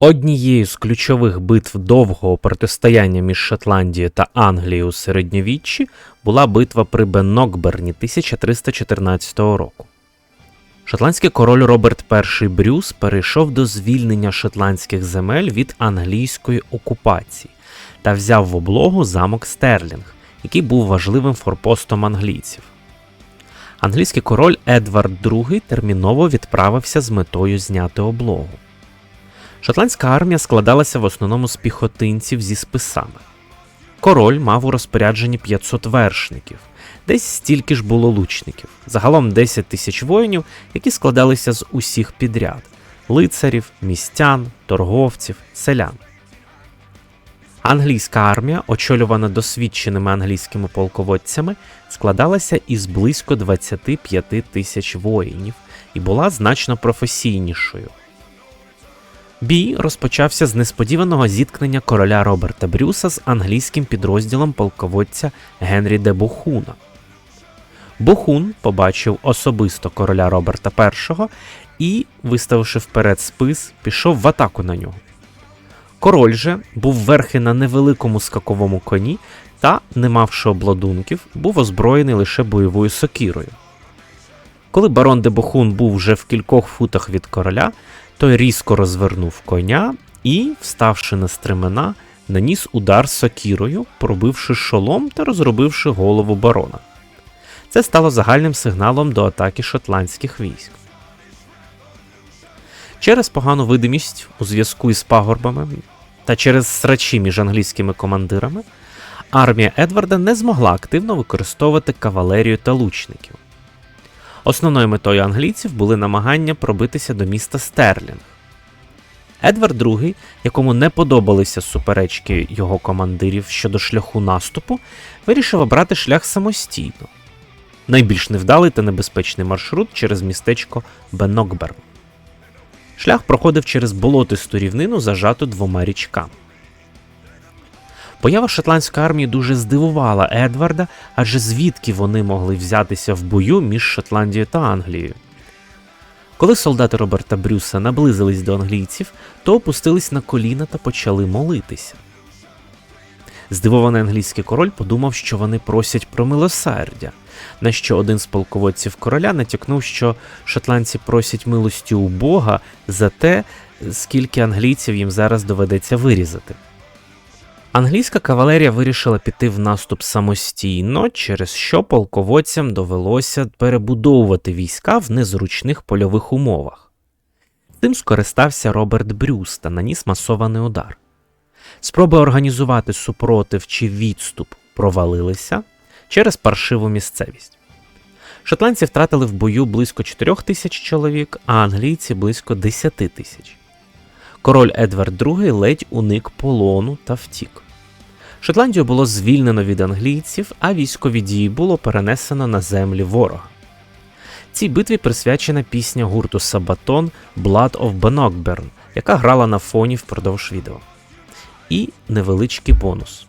Однією з ключових битв довгого протистояння між Шотландією та Англією у середньовіччі була битва при Беннокберні 1314 року. Шотландський король Роберт І Брюс перейшов до звільнення шотландських земель від англійської окупації та взяв в облогу замок Стерлінг, який був важливим форпостом англійців. Англійський король Едвард II терміново відправився з метою зняти облогу. Шотландська армія складалася в основному з піхотинців зі списами. Король мав у розпорядженні 500 вершників, десь стільки ж було лучників, загалом 10 тисяч воїнів, які складалися з усіх підряд лицарів, містян, торговців, селян. Англійська армія, очолювана досвідченими англійськими полководцями, складалася із близько 25 тисяч воїнів і була значно професійнішою. Бій розпочався з несподіваного зіткнення короля Роберта Брюса з англійським підрозділом полководця Генрі де Бухуна. Бухун побачив особисто короля Роберта І і, виставивши вперед спис, пішов в атаку на нього. Король же був верхи на невеликому скаковому коні та, не мавши обладунків, був озброєний лише бойовою сокірою. Коли барон де Бухун був вже в кількох футах від короля, той різко розвернув коня і, вставши на стремена, наніс удар сокірою, пробивши шолом та розробивши голову барона. Це стало загальним сигналом до атаки шотландських військ. Через погану видимість у зв'язку із пагорбами та через срачі між англійськими командирами, армія Едварда не змогла активно використовувати кавалерію та лучників. Основною метою англійців були намагання пробитися до міста Стерлінг. Едвард II, якому не подобалися суперечки його командирів щодо шляху наступу, вирішив обрати шлях самостійно. Найбільш невдалий та небезпечний маршрут через містечко Беннокберн. Шлях проходив через болотисту рівнину, зажату двома річками. Поява шотландської армії дуже здивувала Едварда, адже звідки вони могли взятися в бою між Шотландією та Англією. Коли солдати Роберта Брюса наблизились до англійців, то опустились на коліна та почали молитися. Здивований англійський король подумав, що вони просять про милосердя, на що один з полководців короля натякнув, що шотландці просять милості у Бога за те, скільки англійців їм зараз доведеться вирізати. Англійська кавалерія вирішила піти в наступ самостійно, через що полководцям довелося перебудовувати війська в незручних польових умовах. Тим скористався Роберт Брюс та наніс масований удар. Спроби організувати супротив чи відступ провалилися через паршиву місцевість. Шотландці втратили в бою близько 4 тисяч чоловік, а англійці близько 10 тисяч. Король Едвард II ледь уник полону та втік. Шотландію було звільнено від англійців, а військові дії було перенесено на землі ворога. Цій битві присвячена пісня гурту Сабатон Blood of Bannockburn, яка грала на фоні впродовж відео. І невеличкий бонус.